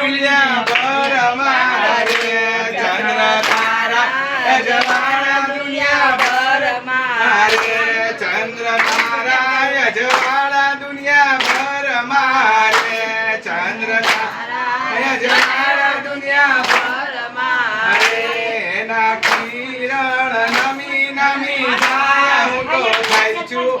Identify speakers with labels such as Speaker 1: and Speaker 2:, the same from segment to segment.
Speaker 1: દુનિયા પર અમારે ચંદ્ર તારા જવાના દુનિયા પર અમારે ચંદ્ર તારા જવાના દુનિયા પર અમારે ચંદ્ર તારા જવાના દુનિયા પર અમારે એના કિરણ નમી નમી જાય હું તો છું.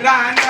Speaker 1: grande.